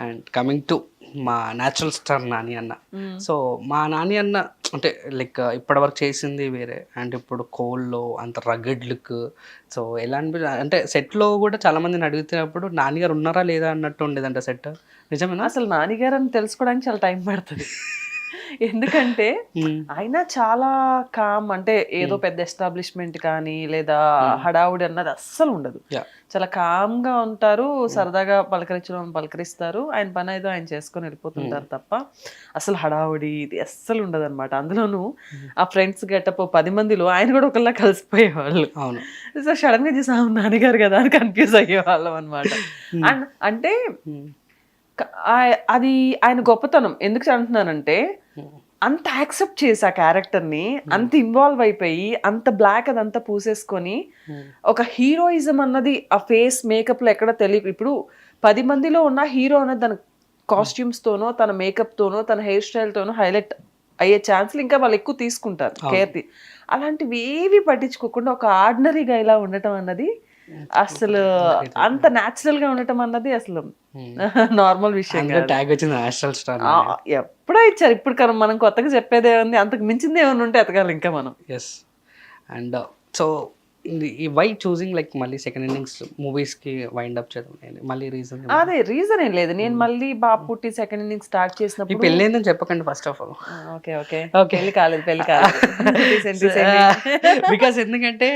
And coming to మా natural star Nani అన్న. So మా నాని అన్న అంటే లైక్ ఇప్పటివరకు చేసింది వేరే. అండ్ ఇప్పుడు కోల్లో అంత రగడ్ లుక్ సో ఎలా అనిపి అంటే సెట్లో కూడా చాలా మందిని అడుగుతున్నప్పుడు నాన్నగారు ఉన్నారా లేదా? అన్నట్టు ఉండేదంట సెట్. నిజమేనా? అసలు నాన్నగారు అని తెలుసుకోవడానికి చాలా టైం పడుతుంది. ఎందుకంటే. ఆయన చాలా కామ్ అంటే ఏదో పెద్ద ఎస్టాబ్లిష్మెంట్ కానీ లేదా హడావుడి అన్నది అస్సలు ఉండదు. చాలా కామ్గా ఉంటారు సరదాగా పలకరించడం పలకరిస్తారు ఆయన పని ఏదో ఆయన చేసుకొని వెళ్ళిపోతుంటారు తప్ప అసలు హడావుడి ఇది అస్సలు ఉండదు అనమాట అందులోనూ ఆ ఫ్రెండ్స్ గెటప్ పది మందిలో ఆయన కూడా ఒకళ్ళ కలిసిపోయేవాళ్ళు. అవును. సో సడన్గా చూసి "ఆ, నాన్నగారు కదా అని కన్ఫ్యూజ్ అయ్యేవాళ్ళం అనమాట అండ్ అంటే అది ఆయన గొప్పతనం. ఎందుకు అంటున్నానంటే అంత యాక్సెప్ట్ చేసి ఆ క్యారెక్టర్ని అంత ఇన్వాల్వ్ అయిపోయి అంత బ్లాక్ అదంతా పూసేసుకొని ఒక హీరోయిజం అన్నది ఆ ఫేస్ మేకప్లో ఎక్కడ తెలియ ఇప్పుడు పది మందిలో ఉన్న హీరో అన్నది తన కాస్ట్యూమ్స్ తోనో తన మేకప్ తోనో తన హెయిర్ స్టైల్ తోనో హైలైట్ అయ్యే ఛాన్స్లు ఇంకా వాళ్ళు ఎక్కువ తీసుకుంటారు కేర్ అలాంటివి ఏవి పట్టించుకోకుండా ఒక ఆర్డినరీగా ఇలా ఉండటం అన్నది అసలు అంత న్యాచురల్గా ఉండటం అన్నది అసలు నార్మల్ విషయం కాదు. ట్యాగ్ వచ్చింది నేషనల్ స్టార్ ఆ, ఎప్పుడో ఇచ్చారు. ఇప్పుడు కన్నా మనం కొత్తగా చెప్పేదే ఉంది అంతకు మించింది ఏమైనా ఉంటే ఎతకాలి ఇంకా మనం. Yes and so why choosing like మళ్ళీ సెకండ్ ఇన్నింగ్స్ మూవీస్కి వైండ్ అప్ చేయడం మళ్ళీ రీజన్ అదే రీజన్ ఏం లేదు. నేను మళ్ళీ బాబు పుట్టి సెకండ్ ఇన్నింగ్ స్టార్ట్ చేసినప్పుడు పెళ్ళి ఏందని చెప్పకండి first of all okay okay. Okay. పెళ్ళి కాలేదు పెళ్ళి కాలేదు. బికాస్ ఎందుకంటే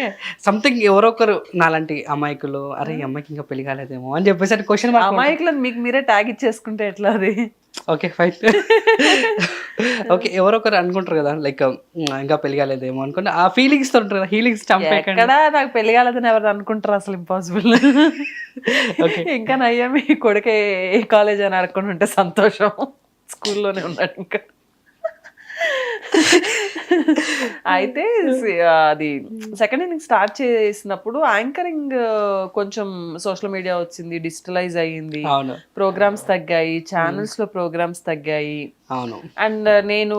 సంథింగ్ ఎవరో ఒకరు నాలాంటి అమాయకులు అరే ఈ అమ్మాయికి ఇంకా పెళ్ళి కాలేదేమో అని చెప్పేసి క్వశ్చన్ అమాయకులను మీకు మీరే ట్యాగ్ ఇచ్చేసుకుంటే ఎట్లా అది? ఓకే ఫైన్ ఓకే ఎవరో ఒకరు అనుకుంటారు కదా లైక్ ఇంకా పెళ్ళి కాలేదేమో అనుకుంటే ఆ ఫీలింగ్స్తో ఉంటారు హీలింగ్స్ ఎక్కడ నాకు పెళ్ళి కాలేదని ఎవరు అనుకుంటారు అసలు ఇంపాసిబుల్. ఇంకా నయ్యా మీ కొడుకే కాలేజ్ అని ఉంటే సంతోషం. స్కూల్లోనే ఉన్నాడు ఇంకా. అయితే అది సెకండ్ ఇన్నింగ్ స్టార్ట్ చేసినప్పుడు యాంకరింగ్ కొంచెం సోషల్ మీడియా వచ్చింది డిజిటలైజ్ అయ్యింది. ప్రోగ్రామ్స్ తగ్గాయి ఛానల్స్లో ప్రోగ్రామ్స్ తగ్గాయి. అండ్ నేను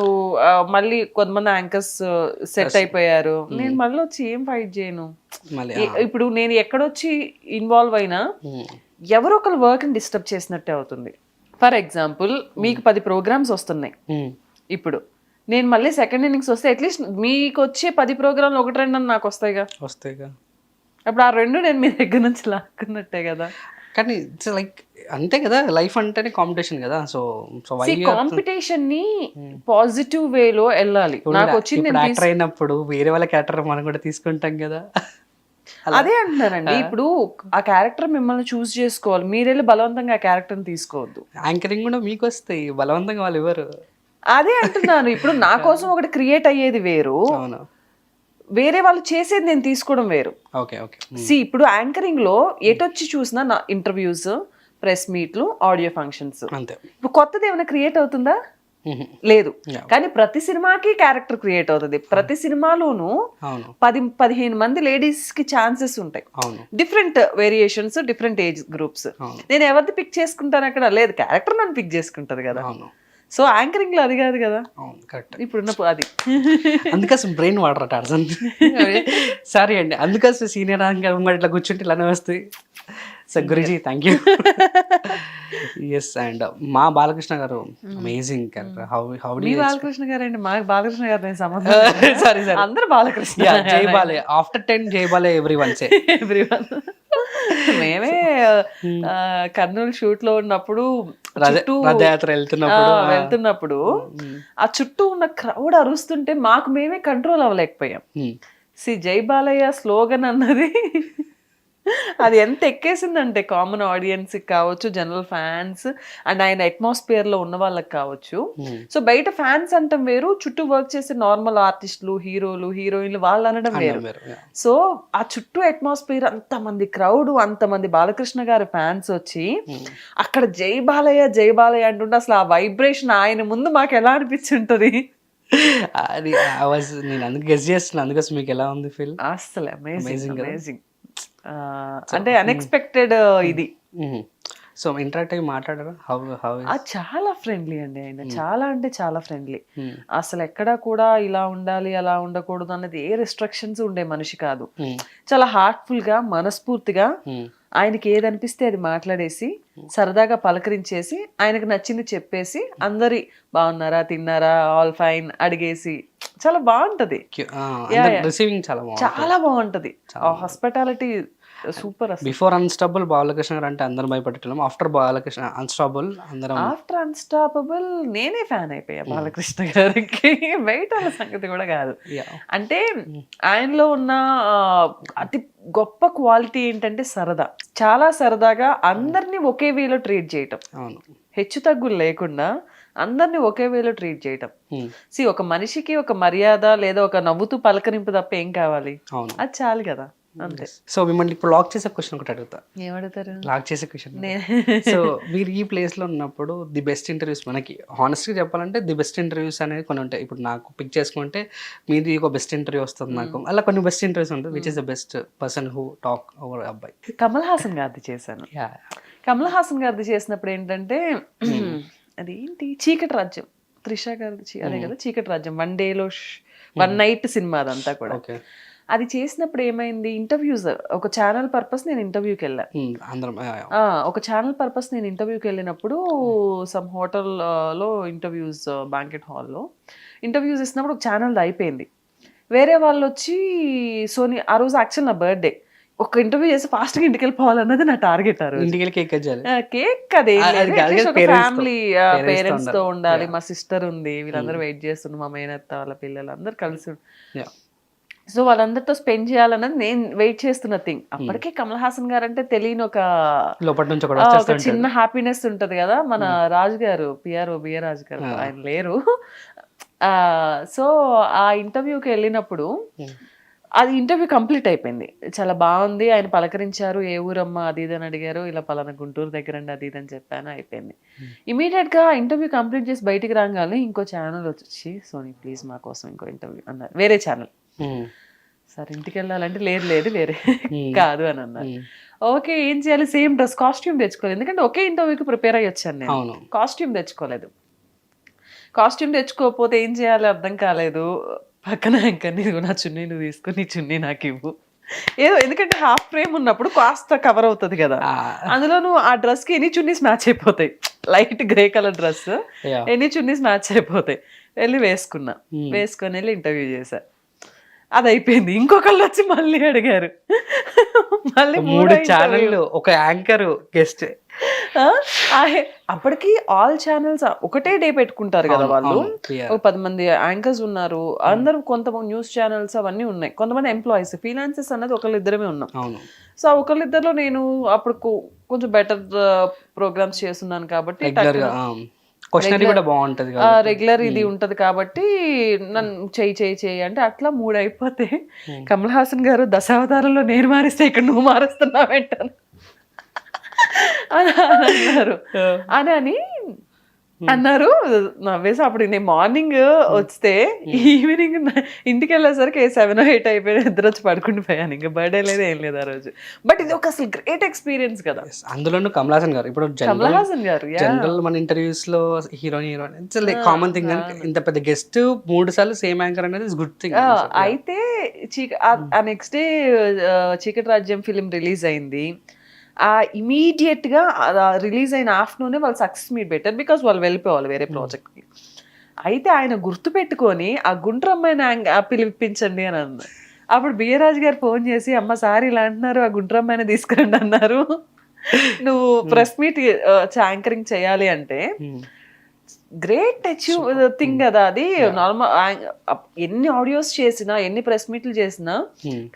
మళ్ళీ కొంతమంది యాంకర్స్ సెట్ అయిపోయారు. నేను మళ్ళీ వచ్చి ఏం ఫైట్ చేయను? ఇప్పుడు నేను ఎక్కడొచ్చి ఇన్వాల్వ్ అయినా ఎవరో ఒకరు వర్క్ డిస్టర్బ్ చేసినట్టే అవుతుంది. ఫర్ ఎగ్జాంపుల్ మీకు పది ప్రోగ్రామ్స్ వస్తున్నాయి. ఇప్పుడు నేను మళ్ళీ సెకండ్ ఇన్నింగ్స్ వస్తే అట్లీస్ట్ మీకు వచ్చే పది ప్రోగ్రాంలు ఒకటి రెండు నాకు వస్తాయిగా. వస్తాయిగా. అప్పుడు ఆ రెండు నేను మీ దగ్గర నుంచి లాక్కున్నట్టే కదా. కానీ ఇట్స్ లైక్ అంతే కదా లైఫ్ అంటేనే కాంపిటీషన్ కదా. సో సో కాంపిటీషన్ని పాజిటివ్ వేలో వెళ్ళాలి. నాకు వచ్చింది యాక్టర్ అయినప్పుడు వేరే వాళ్ళ క్యారెక్టర్ మనం కూడా తీసుకుంటాం కదా. అదే అంటున్నానండి. ఇప్పుడు ఆ క్యారెక్టర్ మిమ్మల్ని చూస్ చేసుకోవాలి. మీరెళ్ళి బలవంతంగా ఆ క్యారెక్టర్ తీసుకోవద్దు. యాంకరింగ్ కూడా మీకు వస్తాయి. బలవంతంగా వాళ్ళు ఎవరు? అదే అంటున్నాను. ఇప్పుడు నా కోసం ఒకటి క్రియేట్ అయ్యేది వేరు. వేరే వాళ్ళు చేసేది నేను తీసుకోవడం వేరు. Okay okay. సి ఇప్పుడు యాంకరింగ్లో ఎటొచ్చి చూసినా నా ఇంటర్వ్యూస్ ప్రెస్ మీట్లు ఆడియో ఫంక్షన్స్ అంతే. ఇప్పుడు కొత్తది ఏమైనా క్రియేట్ అవుతుందా? Mhm. లేదు. కానీ ప్రతి సినిమాకి క్యారెక్టర్ క్రియేట్ అవుతుంది. ప్రతి సినిమాలోనూ పది పదిహేను మంది లేడీస్కి ఛాన్సెస్ ఉంటాయి different variations different age groups నేను ఎవరిది పిక్ చేసుకుంటాను అక్కడ? లేదు క్యారెక్టర్ నన్ను పిక్ చేసుకుంటది కదా. సో యాంకరింగ్లో అది కాదు కదా? కరెక్ట్ ఇప్పుడున్న అది. అందుకోసం బ్రెయిన్ వాడరా టార్జన్ సారీ. అండి. అందుకోసం సీనియర్ మరి ఇట్లా కూర్చుంటే ఇలానే వస్తాయి so Guruji thank you yes and మా Balakrishna garu amazing character how how me Balakrishna గారండి. మా బాలకృష్ణ గారు నేను సంబంధం సారీ సారీ అందరు బాలకృష్ణ జై బాలే ఆఫ్టర్ టెన్ జై బాలే ఎవ్రీ వన్ సే ఎవ్రీవన్ మేమే ఆ, కర్నూలు షూట్లో ఉన్నప్పుడు రథయాత్ర వెళ్తున్నప్పుడు ఆ, వెళ్తున్నప్పుడు ఆ చుట్టూ ఉన్న క్రౌడ్ అరుస్తుంటే మాకు మేమే కంట్రోల్ అవ్వలేకపోయాం. సి జై బాలయ్య స్లోగన్ అన్నది అది ఎంత ఎక్కేసిందంటే కామన్ ఆడియన్స్ కావచ్చు జనరల్ ఫ్యాన్స్ అండ్ ఆయన అట్మాస్ఫియర్లో ఉన్న వాళ్ళకి కావచ్చు Hmm. సో బయట ఫ్యాన్స్ అంటాం వేరు చుట్టూ వర్క్ చేసే నార్మల్ ఆర్టిస్టులు హీరోలు హీరోయిన్లు వాళ్ళు అనడం వేరు. సో ఆ చుట్టూ అట్మాస్ఫియర్ అంతమంది క్రౌడ్ అంతమంది బాలకృష్ణ గారి ఫ్యాన్స్ వచ్చి అక్కడ జై బాలయ్య జై బాలయ్య అంటుంటే అసలు ఆ వైబ్రేషన్ ఆయన ముందు మాకు ఎలా అనిపించుంటది అది నేను అందుకు గెస్ చేస్తున్నాను అందుకోసం మీకు ఎలా ఉంది ఫీల్ అసలు అమేజింగ్? అమేజింగ్ అంటే అన్ఎక్స్పెక్టెడ్ ఇది. సో ఇంటరాక్ట్ అయ్యి మాట్లాడారా? హౌ హౌ ఆ చాలా ఫ్రెండ్లీ అండి ఆయన. చాలా అంటే చాలా ఫ్రెండ్లీ అసలు ఎక్కడా కూడా ఇలా ఉండాలి అలా ఉండకూడదు అన్నది ఏ రెస్ట్రిక్షన్స్ ఉండే మనిషి కాదు. చాలా హార్ట్ఫుల్గా మనస్ఫూర్తిగా ఆయనకి ఏది అనిపిస్తే అది మాట్లాడేసి సరదాగా పలకరించేసి ఆయనకు నచ్చింది చెప్పేసి అందరి బాగున్నారా తిన్నారా ఆల్ ఫైన్ అడిగేసి చాలా బాగుంటది. రిసీవింగ్ చాలా చాలా బాగుంటది. Hospitality super before unstable Balakrishna garu అంటే అందరం భయపడేటోళ్ళం. ఆఫ్టర్ బాలకృష్ణ అన్స్టాబుల్ అందరం ఆఫ్టర్ అన్స్టాపబుల్ నేనే ఫ్యాన్ అయిపోయా బాలకృష్ణ గారికి. బయట సంగతి కూడా కాదు. అంటే ఆయనలో ఉన్న అతి గొప్ప క్వాలిటీ ఏంటంటే సరదా. చాలా సరదాగా అందరినీ ఒకే వేలో ట్రీట్ చేయటం. అవును. హెచ్చు తగ్గులు లేకుండా అందరినీ ఒకే వేలో ట్రీట్ చేయటం. సి ఒక మనిషికి ఒక మర్యాద లేదా ఒక నవ్వుతూ పలకరింపు తప్ప ఏం కావాలి? అవును. అది చాలు కదా. అంతే. సో మిమ్మల్ని ఇప్పుడు లాక్ చేసే క్వశ్చన్ ఒకటి అడుగుతా. ఏమడతారు లాక్ చేసే క్వశ్చన్ సో మీరు ఈ ప్లేస్లో ఉన్నప్పుడు ది బెస్ట్ ఇంటర్వ్యూస్ మనకి హానెస్ట్గా చెప్పాలంటే ది బెస్ట్ ఇంటర్వ్యూస్ అనేది కొన్ని ఉంటాయి. ఇప్పుడు నాకు పిక్ చేసుకుంటే మీది ఒక బెస్ట్ ఇంటర్వ్యూ వస్తుంది నాకు. అలా కొన్ని బెస్ట్ ఇంటర్వ్యూస్ ఉంటుంది. Which is the best person who talk over అబ్బాయి కమల్ హాసన్ గారిది చేశాను. యా కమల్ హాసన్ గారిది చేసినప్పుడు ఏంటంటే అది ఏంటి చీకటి రాజ్యం. త్రిష గారిది చీ- అదే కదా చీకటి రాజ్యం. వన్ డేలో వన్ నైట్ సినిమా అదంతా కూడా. అది చేసినప్పుడు ఏమైంది? ఇంటర్వ్యూస్ ఒక ఛానల్ పర్పస్ నేను ఇంటర్వ్యూకి వెళ్ళా. ఒక ఛానల్ పర్పస్ నేను ఇంటర్వ్యూకి వెళ్ళినప్పుడు సమ్ హోటల్లో ఇంటర్వ్యూస్ బ్యాంకెట్ హాల్లో. ఇంటర్వ్యూస్ ఇస్తున్నప్పుడు ఒక ఛానల్ అయిపోయింది. వేరే వాళ్ళు వచ్చి సోనీ ఆ రోజు యాక్చువల్ నా బర్త్డే. ఒక ఇంటర్వ్యూ చేసి ఫాస్ట్గా ఇంటికి వెళ్ళిపోవాలన్నది నా టార్గెట్ ఇంటికి కేక్ కేక్ అదే. ఫ్యామిలీ పేరెంట్స్తో ఉండాలి. మా సిస్టర్ ఉంది వీళ్ళందరూ వెయిట్ చేస్తున్నారు మా మేనత్త వాళ్ళ పిల్లలు అందరు కలిసి. సో వాళ్ళందరితో స్పెండ్ చేయాలన్నది నేను వెయిట్ చేస్తున్న థింగ్ అప్పటికే కమల్ హాసన్ గారు అంటే తెలియని ఒక లోపటి నుంచి ఒక చిన్న హ్యాపీనెస్ ఉంటది కదా మన రాజు గారు పిఆర్ బిఆర్ రాజు గారు. ఆయన లేరు. సో ఆ ఇంటర్వ్యూకి వెళ్ళినప్పుడు Hmm. అది ఇంటర్వ్యూ కంప్లీట్ అయిపోయింది. చాలా బాగుంది ఆయన పలకరించారు ఏ ఊరమ్మా అది ఇది అని అడిగారు ఇలా పలానా గుంటూరు దగ్గర అండి అది ఇది అని చెప్పాను అయిపోయింది. ఇమీడియట్గా ఇంటర్వ్యూ కంప్లీట్ చేసి బయటికి రాగానే ఇంకో ఛానల్ వచ్చి సోనీ ప్లీజ్ మా కోసం ఇంకో ఇంటర్వ్యూ అన్నారు. వేరే ఛానల్. సరే ఇంటికి వెళ్ళాలంటే లేదు లేదు వేరే. కాదు అని అన్నారు. ఓకే ఏం చేయాలి? సేమ్ డ్రెస్ కాస్ట్యూమ్ తెచ్చుకోలేదు. ఎందుకంటే ఒకే ఇంటర్వ్యూకి ప్రిపేర్ అయ్యి వచ్చాను నేను. కాస్ట్యూమ్ తెచ్చుకోలేదు. కాస్ట్యూమ్ తెచ్చుకోకపోతే ఏం చేయాలి అర్థం కాలేదు. పక్కన నీవు నా చున్నీ నువ్వు తీసుకుని చున్నీ నాకు ఇవ్వు. ఏదో ఎందుకంటే హాఫ్ ఫ్రేమ్ ఉన్నప్పుడు కాస్త కవర్ అవుతుంది కదా. అందులో నువ్వు ఆ డ్రెస్కి ఎన్ని చున్నీస్ మ్యాచ్ అయిపోతాయి? Light grey colour dress. ఎన్ని చున్నీస్ మ్యాచ్ అయిపోతాయి? వెళ్ళి వేసుకున్నా. Hmm. వేసుకొని వెళ్ళి ఇంటర్వ్యూ చేశా. అది అయిపోయింది ఇంకొకళ్ళు వచ్చి మళ్ళీ అడిగారు. మళ్ళీ మూడు interview. ఒక యాంకర్ గెస్ట్ అప్పటికి ఆల్ ఛానల్స్ ఒకటే డే పెట్టుకుంటారు కదా వాళ్ళు. ఒక పది మంది యాంకర్స్ ఉన్నారు. అందరూ కొంతమంది న్యూస్ ఛానల్స్ అవన్నీ ఉన్నాయి. కొంతమంది ఎంప్లాయీస్ ఫీలాన్సెస్ అన్నది ఒకళ్ళు ఇద్దరమే ఉన్నాం సో ఒకళ్ళిద్దరిలో నేను అప్పుడు కొంచెం బెటర్ ప్రోగ్రామ్స్ చేస్తున్నాను కాబట్టి క్వశ్చనరీ కూడా బాగుంటది రెగ్యులర్ ఇది ఉంటది కాబట్టి నన్ను చెయ్యి చెయ్యి చెయ్యి అంటే అట్లా మూడు అయిపోతే Hmm. కమల్ హాసన్ గారు దశావతారంలో నేను మారిస్తే ఇక్కడ నువ్వు మారుస్తున్నావేంటాను అని అన్నారు. అని అని అన్నారు. నవ్వేసి అప్పుడు నేను మార్నింగ్ వస్తే ఈవినింగ్ ఇంటికి వెళ్ళేసరికి సెవెన్ ఎయిట్ అయిపోయి ఇద్దరు వచ్చి పడుకుని పోయాను. ఇంకా బర్త్డే లేదు ఏం లేదు ఆ రోజు. బట్ ఇది ఒక అసలు గ్రేట్ ఎక్స్పీరియన్స్ కదా. అందులోనూ కమల్ హాసన్ గారు ఇప్పుడు కమల్ జనరల్ హాసన్ గారు. జనరల్ మన ఇంటర్వ్యూస్లో హీరోయిన్ హీరోయిన్ కామన్ థింగ్ ఇంత పెద్ద గెస్ట్ మూడు సార్లు సేమ్ యాంకర్ అనేది గుడ్ థింగ్ అయితే చీక ఆ నెక్స్ట్ డే చీకటి రాజ్యం ఫిలిం రిలీజ్ అయింది. ఆ ఇమీడియట్గా రిలీజ్ అయిన ఆఫ్టర్నూనే వాళ్ళు సక్సెస్ మీట్ పెట్టారు బికాస్ వాళ్ళు వెళ్ళిపోవాలి వేరే ప్రాజెక్ట్కి. అయితే ఆయన గుర్తు పెట్టుకొని ఆ గుండ్ర అమ్మాయిని ఆయన- ఆ పిలిపించండి అని అన్నారు. అప్పుడు బియ్యరాజు గారు ఫోన్ చేసి అమ్మ సార్ ఇలా అంటున్నారు ఆ గుండ్ర అమ్మాయిని తీసుకురండి అన్నారు. నువ్వు ప్రెస్ మీట్ యాంకరింగ్ చేయాలి అంటే గ్రేట్ అచీవ్ థింగ్ కదా అది. నార్మల్ ఎన్ని ఆడియోస్ చేసినా ఎన్ని ప్రెస్ మీట్లు చేసినా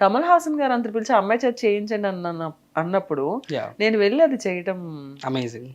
కమల్ హాసన్ గారు అంత పిలిచి అమ్మాయి చేత చేయించండి అన్న అన్నప్పుడు నేను వెళ్ళి అది చేయటం అమేజింగ్